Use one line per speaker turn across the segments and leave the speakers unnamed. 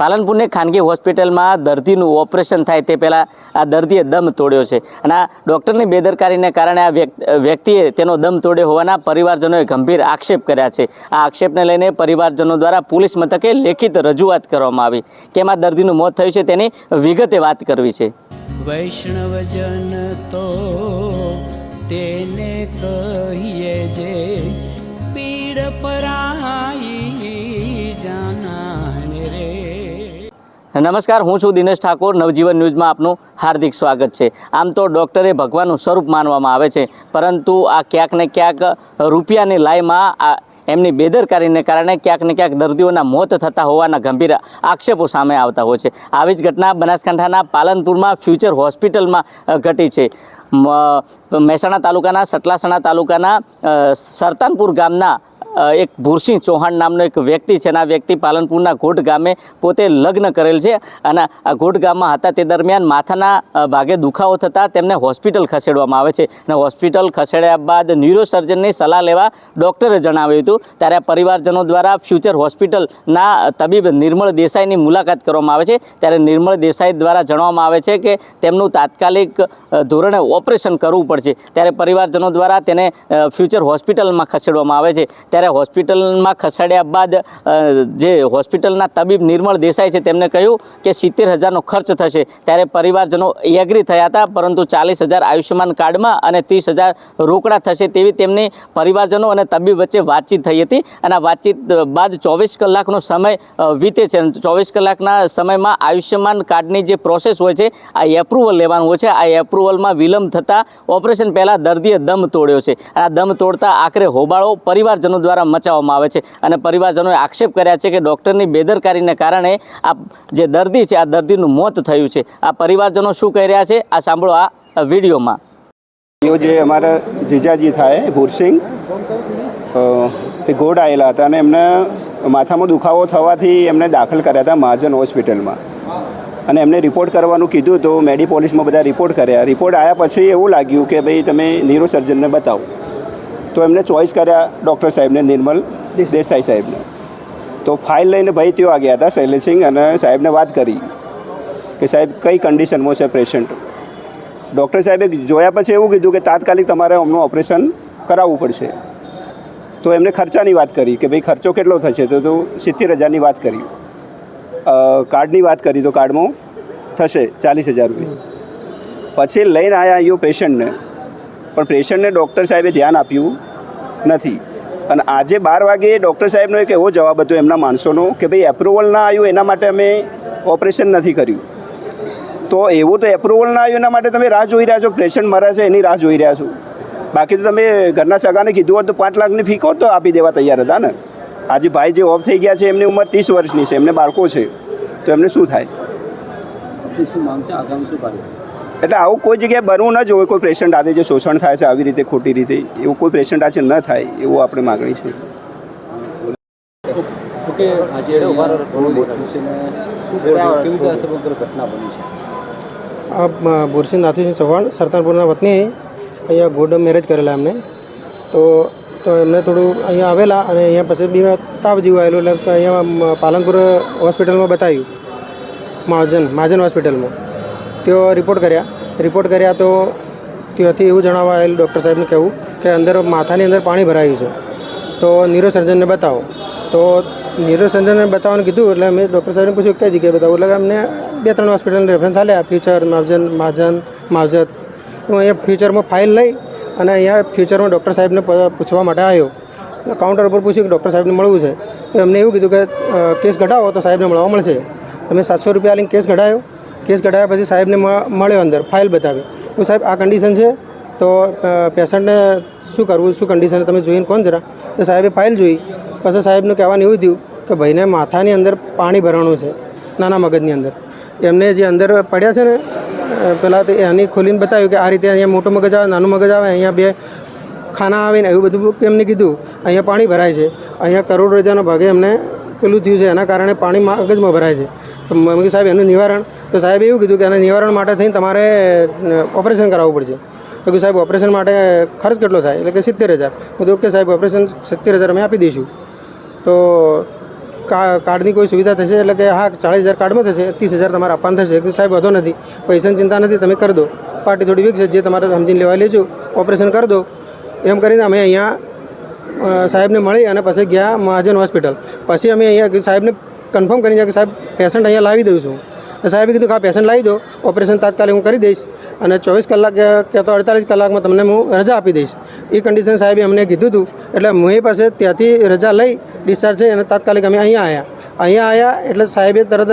પાલનપુરની ખાનગી હોસ્પિટલમાં દર્દીનું ઓપરેશન થાય તે પહેલાં આ દર્દીએ દમ તોડ્યો છે. અને આ ડૉક્ટરની બેદરકારીને કારણે આ વ્યક્તિએ તેનો દમ તોડ્યો હોવાના પરિવારજનોએ ગંભીર આક્ષેપ કર્યા છે. આ આક્ષેપને લઈને પરિવારજનો દ્વારા પોલીસ મથકે લેખિત રજૂઆત કરવામાં આવી. કેમ દર્દીનું મોત થયું છે તેની વિગતે વાત કરવી છે.
વૈષ્ણવજન તો તેને કહીએ જે પીડ પરાઈ
નમસ્કાર, હું છું દિનેશ ઠાકોર. નવજીવન ન્યૂઝમાં આપનું હાર્દિક સ્વાગત છે. આમ તો ડૉક્ટરે ભગવાનનું સ્વરૂપ માનવામાં આવે છે, પરંતુ આ ક્યાંક ને ક્યાંક રૂપિયાની લાઈમાં આ એમની બેદરકારીને કારણે ક્યાંક ને ક્યાંક દર્દીઓના મોત થતા હોવાના ગંભીર આક્ષેપો સામે આવતા હોય છે. આવી જ ઘટના બનાસકાંઠાના પાલનપુરમાં ફ્યુચર હોસ્પિટલમાં ઘટી છે. મહેસાણા તાલુકાના, સટલાસણા તાલુકાના સરતાનપુર ગામના એક ભૂરસિંહ ચૌહાણ નામનો એક વ્યક્તિ છે અને આ વ્યક્તિ પાલનપુરના ઘોટ ગામે પોતે લગ્ન કરેલ છે અને આ ઘોટ ગામમાં હતા. તે દરમિયાન માથાના ભાગે દુખાવો થતાં તેમને હોસ્પિટલ ખસેડવામાં આવે છે અને હોસ્પિટલ ખસેડ્યા બાદ ન્યુરોસર્જનની સલાહ લેવા ડૉક્ટરે જણાવ્યું હતું. ત્યારે પરિવારજનો દ્વારા ફ્યુચર હોસ્પિટલના તબીબ નિર્મળ દેસાઈની મુલાકાત કરવામાં આવે છે. ત્યારે નિર્મળ દેસાઈ દ્વારા જણાવવામાં આવે છે કે તેમનું તાત્કાલિક ધોરણે ઓપરેશન કરવું પડશે. ત્યારે પરિવારજનો દ્વારા તેને ફ્યુચર હોસ્પિટલમાં ખસેડવામાં આવે છે. ત્યારે હોસ્પિટલમાં ખસેડ્યા બાદ જે હોસ્પિટલના તબીબ નિર્મળ દેસાઈ છે, તેમને કહ્યું કે સિત્તેર હજારનો ખર્ચ થશે. ત્યારે પરિવારજનો એગ્રી થયા હતા, પરંતુ ચાલીસ હજાર આયુષ્યમાન કાર્ડમાં અને ત્રીસ હજાર રોકડા થશે તેવી તેમની પરિવારજનો અને તબીબ વચ્ચે વાતચીત થઈ હતી. અને વાતચીત બાદ ચોવીસ કલાકનો સમય વીતે છે. ચોવીસ કલાકના સમયમાં આયુષ્યમાન કાર્ડની જે પ્રોસેસ હોય છે, આ એપ્રુવલ લેવાનું હોય છે. આ એપ્રુવલમાં વિલંબ થતાં ઓપરેશન પહેલાં દર્દીએ દમ તોડ્યો છે. આ દમ તોડતા આખરે હોબાળો પરિવારજનો દ્વારા મચાવવામાં આવે છે. અને પરિવારજનોએ આક્ષેપ કર્યા છે કે ડૉક્ટરની બેદરકારીને કારણે આ જે દર્દી છે, આ દર્દીનું મોત થયું છે. આ પરિવારજનો શું કહી રહ્યા છે? આ સાંભળો આ વિડીયોમાં.
જે અમારા જીજાજી થાય ભૂરસિંગ તે ગોડ આવેલા હતા અને એમને માથામાં દુખાવો થવાથી એમને દાખલ કર્યા હતા મહાજન હોસ્પિટલમાં. અને એમને રિપોર્ટ કરવાનું કીધું તો મેડી પોલીસમાં બધા રિપોર્ટ કર્યા. રિપોર્ટ આવ્યા પછી એવું લાગ્યું કે ભાઈ તમે ન્યુરોસર્જનને બતાવો. તો એમને ચોઈસ કર્યા ડૉક્ટર સાહેબને નિર્મલ દેસાઈ. સાહેબને. તો ફાઇલ લઈને ભાઈ ત્યાં આ ગયા હતા શૈલેષસિંહ અને સાહેબને વાત કરી કે સાહેબ કઈ કન્ડિશનમાં છે પેશન્ટ ડૉક્ટર સાહેબે જોયા પછી એવું કીધું કે તાત્કાલિક તમારે અમનું ઓપરેશન કરાવવું પડશે. તો એમને ખર્ચાની વાત કરી કે ભાઈ ખર્ચો કેટલો થશે? તો તો સિત્તેર હજારની વાત કરી. કાર્ડની વાત કરી તો કાર્ડમાં થશે ચાલીસ હજાર રૂપિયા. પછી લઈને આવ્યા અહીંયા પેશન્ટને પણ પેશન્ટને ડૉક્ટર સાહેબે ધ્યાન આપ્યું નથી. અને આજે બાર વાગે ડૉક્ટર સાહેબનો એક એવો જવાબ હતો એમના માણસોનો કે ભાઈ એપ્રુવલ ના આવ્યું એના માટે અમે ઓપરેશન નથી કર્યું. તો એવું તો એપ્રુવલ ના આવ્યું એના માટે તમે રાહ જોઈ રહ્યા છો પેશન્ટ મરે છે, એની રાહ જોઈ રહ્યા છો. બાકી તો તમે ઘરના સગાને કીધું હોત તો પાંચ લાખની ફી કહો તો આપી દેવા તૈયાર હતા ને? આજે ભાઈ જે ઓફ થઈ ગયા છે, એમની ઉંમર ત્રીસ વર્ષની છે, એમને બાળકો છે. તો એમને શું થાય? એટલે આવું કોઈ જગ્યાએ બનવું ન જોઈએ કોઈ પેશન્ટ આજે જે શોષણ થાય છે આવી રીતે ખોટી રીતે એવું કોઈ પેશન્ટ આજે ન થાય એવું આપણે માગણી છે.
આ બોરસિંહ નાથુસિંહ ચૌહાણ સરતારપુરના વતની અહીંયા ગોડમ મેરેજ કરેલા એમને. તો તો એમને થોડું અહીંયા આવેલા અને અહીંયા પછી બી તાવ જેવું આવેલું એટલે અહીંયા પાલનપુર હોસ્પિટલમાં બતાવ્યું. મહાજન મહાજન હોસ્પિટલમાં. તેઓ રિપોર્ટ કર્યા. રિપોર્ટ કર્યા તો ત્યાંથી એવું જણાવવા આવેલું ડૉક્ટર સાહેબને કહેવું કે અંદર માથાની અંદર પાણી ભરાયું છે. તો ન્યુરો સર્જનને બતાવો. તો ન્યુરો સર્જનને બતાવવાનું કીધું એટલે મેં ડૉક્ટર સાહેબને પૂછ્યું કઈ જગ્યાએ બતાવું? એટલે અમને બે ત્રણ હોસ્પિટલને રેફરન્સ આપ્યા ફ્યુચર માવજન, માજન, માવજત. હું અહીંયા ફ્યુચરમાં ફાઇલ લઈ અને અહીંયા ફ્યુચરમાં ડૉક્ટર સાહેબને પૂછવા માટે આવ્યો. કાઉન્ટર ઉપર પૂછ્યું કે ડૉક્ટર સાહેબને મળવું છે. તો એમને એવું કીધું કે કેસ ઘટાવો તો સાહેબને મળવા મળશે. તમે સાતસો રૂપિયા લઈને કેસ ઘટાયો. કેસ કઢાવ્યા પછી સાહેબને મળ્યો અંદર, ફાઇલ બતાવી. હું સાહેબ, આ કન્ડિશન છે? તો પેશન્ટને શું કરવું, શું કન્ડિશન તમે જોઈને કોણ જરા. તો સાહેબે ફાઇલ જોઈ. પછી સાહેબનું કહેવાનું એવું થયું કે ભાઈને માથાની અંદર પાણી ભરવાનું છે, નાના મગજની અંદર. એમને જે અંદર પડ્યા છે ને પહેલાં તો એની ખોલીને બતાવ્યું કે આ રીતે અહીંયા મોટું મગજ આવે, નાનું મગજ આવે, અહીંયા બે ખાના આવે ને એવું બધું એમને કીધું, અહીંયા પાણી ભરાય છે. અહીંયા કરોડ રજાના ભાગે એમને પેલું થયું છે, એના કારણે પાણી મગજમાં ભરાય છે. તો મમ્મી સાહેબ, એનું નિવારણ તો સાહેબે એવું કીધું કે એના નિવારણ માટે થઈને તમારે ઓપરેશન કરાવવું પડશે. તો કે સાહેબ, ઓપરેશન માટે ખર્ચ કેટલો થાય? એટલે કે સિત્તેર હજાર. હું તો કે સાહેબ, ઓપરેશન સિત્તેર હજાર અમે આપી દઈશું. તો કાર્ડની કોઈ સુવિધા થશે? એટલે કે, હા, ચાળીસ હજાર કાર્ડમાં થશે, ત્રીસ હજાર તમારે આપવાનું થશે. કે સાહેબ, વધો નથી. પૈસાની ચિંતા નથી, તમે કરી દો. પાર્ટી થોડી વીક છે જે તમારે સમજીને લેવા લેજો. ઓપરેશન કરી દો. એમ કરીને અમે અહીંયા સાહેબને મળી અને પછી ગયા મહાજન હોસ્પિટલ. પછી અમે અહીંયા સાહેબને કન્ફર્મ કરી કે સાહેબ પેશન્ટ અહીંયા લાવી દઉં છું. સાહેબે કીધું કે આ પેશન્ટ લાવી દો ઓપરેશન તાત્કાલિક હું કરી દઈશ અને ચોવીસ કલાક કે તો અડતાલીસ કલાકમાં તમને હું રજા આપી દઈશ. એ કન્ડિશન સાહેબે અમને કીધું હતું એટલે હું પાસે ત્યાંથી રજા લઈ ડિસ્ચાર્જ થઈ અને તાત્કાલિક અમે અહીંયા આવ્યા અહીંયા આવ્યા એટલે સાહેબે તરત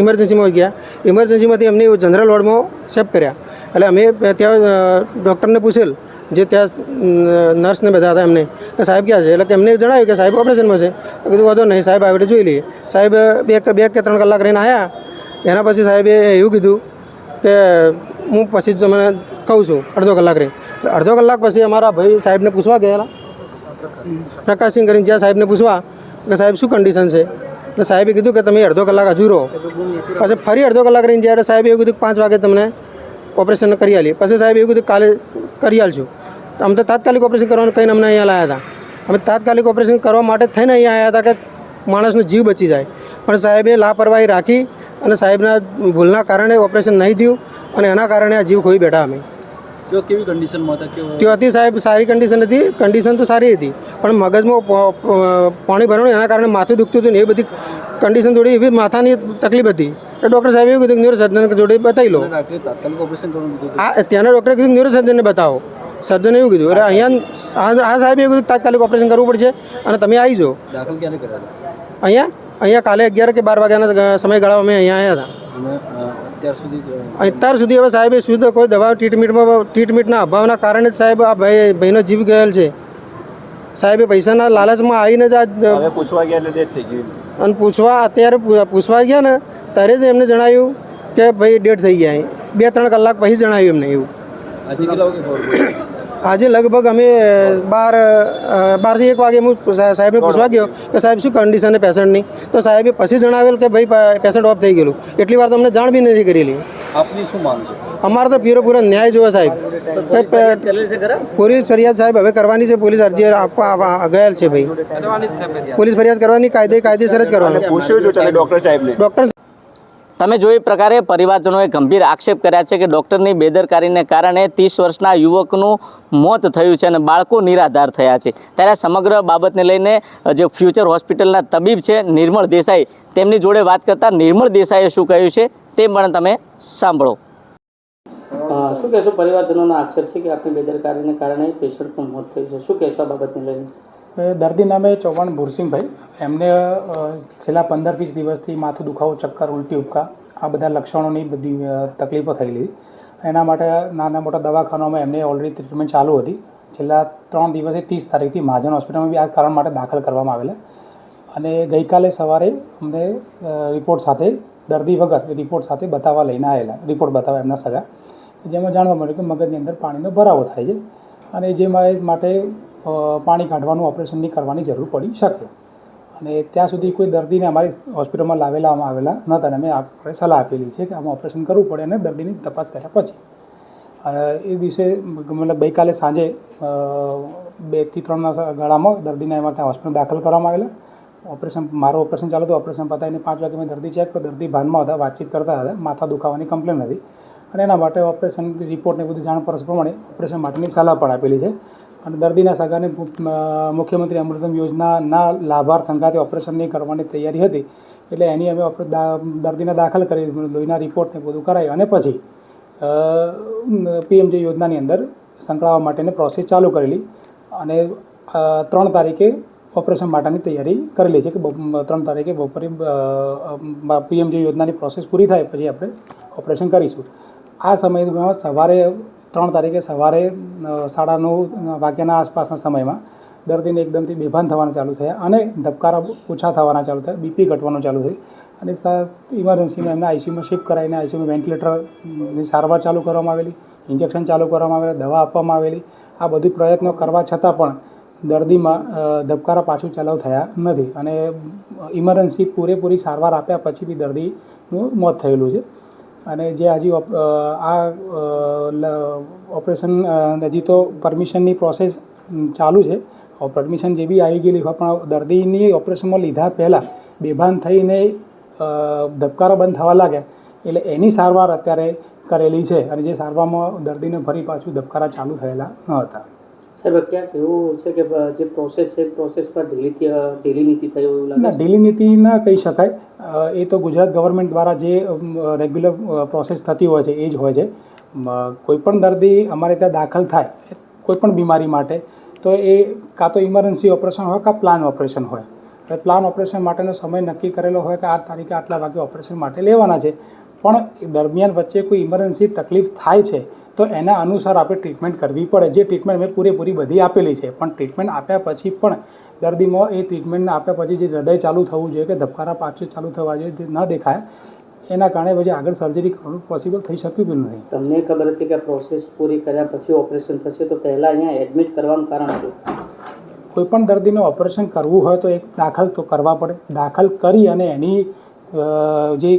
ઇમરજન્સીમાં ગયા. ઇમરજન્સીમાંથી અમને જનરલ વોર્ડમાં શેપ કર્યા. એટલે અમે ત્યાં ડૉક્ટરને પૂછેલ જે ત્યાં નર્સને બધા હતા એમને. કે સાહેબ ક્યાં છે? એટલે કે એમને જણાવ્યું કે સાહેબ ઓપરેશનમાં છે. કીધું, વાંધો નહીં, સાહેબ આવી જોઈ લઈએ. સાહેબ બે બે કે ત્રણ કલાક રહીને આવ્યા એના પછી સાહેબે એવું કીધું કે, હું પછી જ તમને કહું છું, અડધો કલાક રહી અડધો કલાક પછી અમારા ભાઈ સાહેબને પૂછવા ગયેલા. પ્રકાશસિંહ કરીને જ્યાં સાહેબને પૂછવા કે સાહેબ શું કન્ડિશન છે? એટલે સાહેબે કીધું કે તમે અડધો કલાક હજુ રહો. પછી ફરી અડધો કલાક રહીને જ્યારે સાહેબે એવું કીધું પાંચ વાગે તમને ઓપરેશન કરી આલી પછી સાહેબ એવું કીધું કાલે કરી આલશું અમે તો તાત્કાલિક ઓપરેશન કરવાનું કહીને અમને અહીંયા લાવ્યા હતા. અમે તાત્કાલિક ઓપરેશન કરવા માટે થઈને અહીંયા આવ્યા હતા કે માણસનો જીવ બચી જાય. પણ સાહેબે લાપરવાહી રાખી અને સાહેબના ભૂલના કારણે ઓપરેશન નહીં થયું અને એના કારણે આ જીવ ખોઈ બેઠા અમે.
તેઓ કેવી કન્ડિશનમાં હતા? કેવો
તે હતી સાહેબ સારી કન્ડિશન હતી. કન્ડિશન તો સારી હતી પણ મગજમાં પાણી ભરવાનું એના કારણે માથું દુખતું હતું ને એ બધી કન્ડિશન થોડી એવી માથાની તકલીફ હતી. એટલે ડૉક્ટર સાહેબે એવું કીધું ન્યુરોસર્જન જોડે બતાવી લો. આ ત્યાંના ડૉક્ટરે કીધું ન્યુરોસર્જનને બતાવો. સર્જને એવું કીધું. એટલે અહીંયા હા સાહેબ એવું કીધું તાત્કાલિક ઓપરેશન કરવું પડશે અને તમે આવી જાઓ.
દાખલ ક્યારે કર્યા?
અહીંયા? અહીંયા કાલે અગિયાર કે બાર વાગ્યાના સમયગાળા અમે અહીંયા આવ્યા હતા.
અત્યાર સુધી
સુધી હવે સાહેબે શુદ્ધ કોઈ દવા ટ્રીટમેન્ટમાં ટ્રીટમેન્ટના અભાવના કારણે જ સાહેબ આ ભાઈ ભાઈનો જીવ ગયેલ છે. સાહેબે પૈસાના લાલચમાં આવીને જ આ
પૂછવા ગયા એટલે ડેથ થઈ ગઈ
અને પૂછવા અત્યારે પૂછવા ગયા ને ત્યારે જ એમને જણાવ્યું કે ભાઈ ડેટ થઈ ગયા બે ત્રણ કલાક પછી જણાવ્યું એમને એવું.
આજે
લગભગ અમે બાર બારથી એક વાગે હું સાહેબને પૂછવા ગયો કે સાહેબ શું કન્ડિશન છે પેશન્ટની તો સાહેબે પછી જણાવેલ કે ભાઈ પેશન્ટ ઓફ થઈ ગયેલું. એટલી વાર તો અમને જાણ બી નથી કરેલી.
આપની શું માંગ છે?
અમારે તો પૂરો પૂરો ન્યાય જોવે સાહેબ. પોલીસ ફરિયાદ સાહેબ હવે કરવાની છે પોલીસ અરજી આપવા ગયેલ છે ભાઈ. પોલીસ ફરિયાદ કરવાની કાયદે કાયદેસર જ કરવાનું.
ડૉક્ટર સાહેબને?
ડૉક્ટર
તમે જોઈ પ્રકારે પરિવારજનોએ ગંભીર આક્ષેપ કર્યા છે કે ડૉક્ટરની બેદરકારીને કારણે ત્રીસ વર્ષના યુવકનું મોત થયું છે અને બાળકો નિરાધાર થયા છે. ત્યારે સમગ્ર બાબતને લઈને જે ફ્યુચર હોસ્પિટલના તબીબ છે નિર્મળ દેસાઈ, તેમની જોડે વાત કરતા નિર્મળ દેસાઈએ શું કહ્યું છે તે પણ તમે સાંભળો. શું કહેશો પરિવારજનોનો આક્ષેપ છે કે આપની બેદરકારીને કારણે પેશન્ટનું મોત થયું છે? શું કહેશો આ બાબતને લઈને?
દર્દી નામે ચૌહાણ ભુરસિંહભાઈ. એમને છેલ્લા પંદર વીસ દિવસથી માથું દુખાવો, ચક્કર, ઉલટી ઉપકા આ બધા લક્ષણોની બધી તકલીફો થયેલી. એના માટે નાના મોટા દવાખાનામાં એમને ઓલરેડી ટ્રીટમેન્ટ ચાલુ હતી. છેલ્લા ત્રણ દિવસે ત્રીસ તારીખથી મહાજન હોસ્પિટલમાં બી આ કારણ માટે દાખલ કરવામાં આવેલા. અને ગઈકાલે સવારે અમને રિપોર્ટ સાથે, દર્દી વગર રિપોર્ટ સાથે બતાવવા લઈને આવેલા. રિપોર્ટ બતાવવા એમના સગા. જેમાં જાણવા મળ્યું કે મગજની અંદર પાણીનો ભરાવો થાય છે. અને જે માટે પાણી કાઢવાનું ઓપરેશનની કરવાની જરૂર પડી શકે. અને ત્યાં સુધી કોઈ દર્દીને અમારી હોસ્પિટલમાં લાવેલામાં આવેલા નહોતા અને અમે આપણે સલાહ આપેલી છે કે આમાં ઓપરેશન કરવું પડે અને દર્દીની તપાસ કર્યા પછી. અને એ દિવસે મતલબ ગઈકાલે સાંજે બેથી ત્રણના ગાળામાં દર્દીને એમાં ત્યાં હોસ્પિટલ દાખલ કરવામાં આવેલા. ઓપરેશન મારું ઓપરેશન ચાલુ હતું ઓપરેશન પતાવીને પાંચ વાગે મેં દર્દી ચેક કર્યો દર્દી ભાનમાં હતા, વાતચીત કરતા હતા, માથા દુખાવાની કમ્પ્લેન હતી. અને એના માટે ઓપરેશન રિપોર્ટને બધું જાણ પરસ પ્રમાણે ઓપરેશન માટેની સલાહ પણ આપેલી છે. અને દર્દીના સગાને મુખ્યમંત્રી અમૃતમ યોજનાના લાભાર્થ અંગાતે ઓપરેશનની કરવાની તૈયારી હતી, એટલે એની અમે દર્દીને દાખલ કરી, લોહીના રિપોર્ટને બધું કરાવી અને પછી પીએમજે યોજનાની અંદર સંકળાવવા માટેની પ્રોસેસ ચાલુ કરેલી અને ત્રણ તારીખે ઓપરેશન માટેની તૈયારી કરેલી છે કે ત્રણ તારીખે બપોરે પીએમજે યોજનાની પ્રોસેસ પૂરી થાય પછી આપણે ઓપરેશન કરીશું. આ સમયમાં સવારે ત્રણ તારીખે સવારે સાડા નવ વાગ્યાના આસપાસના સમયમાં દર્દીને એકદમથી બેભાન થવાના ચાલુ થયા અને ધબકારા ઓછા થવાના ચાલુ થયા, બીપી ઘટવાનું ચાલુ થઈ અને ઇમરજન્સીમાં એમને આઈસીયુમાં શિફ્ટ કરાવીને આઈસીયુમાં વેન્ટિલેટરની સારવાર ચાલુ કરવામાં આવેલી, ઇન્જેક્શન ચાલુ કરવામાં આવેલા, દવા આપવામાં આવેલી. આ બધી પ્રયત્નો કરવા છતાં પણ દર્દીમાં ધબકારા પાછું ચાલુ થયા નથી. અને ઇમરજન્સી પૂરેપૂરી સારવાર આપ્યા પછી બી દર્દીનું મોત થયેલું છે. અને જે હજી આ ઓપરેશન હજી તો પરમિશનની પ્રોસેસ ચાલુ છે. પરમિશન જે બી આવી ગયેલી હોય, પણ દર્દીની ઓપરેશનમાં લીધા પહેલાં બેભાન થઈને ધબકારો બંધ થવા લાગે એટલે એની સારવાર અત્યારે કરેલી છે અને જે સારવારમાં દર્દીને ફરી પાછું ધબકારા ચાલુ થયેલા ન હતા.
સાહેબ ક્યાંક એવું છે કે જે પ્રોસેસ છે પ્રોસેસ પર ઢીલીથી ઢીલી નીતિ થઈ એવું
લાગે ઢીલી નીતિ ના કહી શકાય. એ તો ગુજરાત ગવર્મેન્ટ દ્વારા જે રેગ્યુલર પ્રોસેસ થતી હોય છે એ જ હોય છે. કોઈપણ દર્દી અમારે ત્યાં દાખલ થાય કોઈ પણ બીમારી માટે તો એ કાં તો ઇમરજન્સી ઓપરેશન હોય કાં પ્લાન ઓપરેશન હોય. પ્લાન ઓપરેશન માટેનો સમય નક્કી કરેલો હોય કે આ તારીખે આટલા વાગે ઓપરેશન માટે લેવાના છે. પણ દરમિયાન વચ્ચે કોઈ ઇમરજન્સી તકલીફ થાય છે, તો એના અનુસાર આપણે ટ્રીટમેન્ટ કરવી પડે. જે ટ્રીટમેન્ટ મેં પૂરેપૂરી બધી આપેલી છે, પણ ટ્રીટમેન્ટ આપ્યા પછી પણ દર્દીમાં એ ટ્રીટમેન્ટને આપ્યા પછી જે હૃદય ચાલુ થવું જોઈએ કે ધબકારા પાછું ચાલુ થવા જોઈએ ન દેખાય, એના કારણે પછી આગળ સર્જરી કરવાનું પોસિબલ થઈ શક્યું બી નથી
તમને ખબર હતી કે પ્રોસેસ પૂરી કર્યા પછી ઓપરેશન થશે, તો પહેલાં અહીંયા એડમિટ કરવાનું કારણ શું?
કોઈ પણ દર્દીને ઓપરેશન કરવું હોય તો એક દાખલ તો કરવા પડે. દાખલ કરી અને એની જે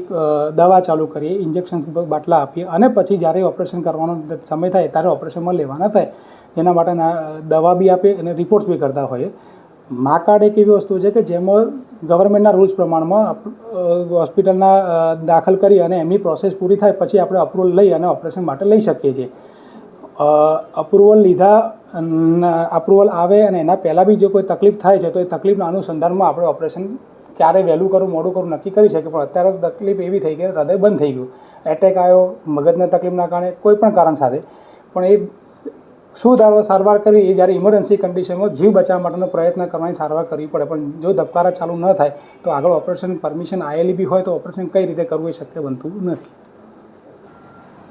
દવા ચાલુ કરીએ, ઇન્જેક્શન્સ બાટલા આપીએ અને પછી જ્યારે ઓપરેશન કરવાનો સમય થાય ત્યારે ઓપરેશનમાં લેવાના થાય. તેના માટેના દવા બી આપીએ અને રિપોર્ટ્સ બી કરતા હોઈએ. મા કાર્ડ એક એવી વસ્તુ છે કે જેમાં ગવર્મેન્ટના રૂલ્સ પ્રમાણમાં હોસ્પિટલના દાખલ કરી અને એમની પ્રોસેસ પૂરી થાય પછી આપણે અપ્રુવલ લઈ અને ઓપરેશન માટે લઈ શકીએ છીએ. અપ્રુવલ લીધા અપ્રુવલ આવે અને એના પહેલાં બી જો કોઈ તકલીફ થાય છે, તો એ તકલીફના અનુસંધાનમાં આપણે ઓપરેશન ક્યારે વહેલું કરવું મોડું કરવું નક્કી કરી શકીએ, પણ અત્યારે તો તકલીફ એવી થઈ કે હૃદય બંધ થઈ ગયું. એટેક આવ્યો, મગજના તકલીફના કારણે, કોઈ પણ કારણ સાથે. પણ એ શું દાવા સારવાર કરવી, એ જ્યારે ઇમરજન્સી કન્ડિશનમાં જીવ બચાવવા માટેનો પ્રયત્ન કરવાની સારવાર કરવી પડે, પણ જો ધબકારા ચાલુ ન થાય, તો આગળ ઓપરેશન પરમિશન આવેલી બી હોય, તો ઓપરેશન કઈ રીતે કરવું એ શક્ય બનતું નથી.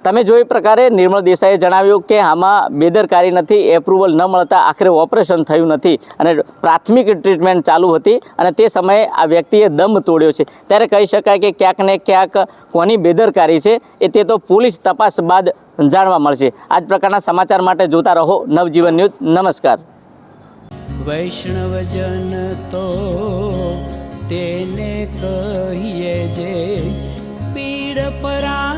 તમે જો એ પ્રકારે નિર્મળ દેસાઈએ જણાવ્યું કે આમાં બેદરકારી નથી એપ્રુવલ ન મળતા આખરે ઓપરેશન થયું નથી અને પ્રાથમિક ટ્રીટમેન્ટ ચાલુ હતી અને તે સમયે આ વ્યક્તિએ દમ તોડ્યો છે. ત્યારે કહી શકાય કે ક્યાંક ને ક્યાંક કોની બેદરકારી છે એ તે તો પોલીસ તપાસ બાદ જાણવા મળશે. આ જ પ્રકારના સમાચાર માટે જોતા રહો નવજીવન ન્યૂઝ. નમસ્કાર.
વૈષ્ણવજન તો તેને કહીએ જે પીડ પરા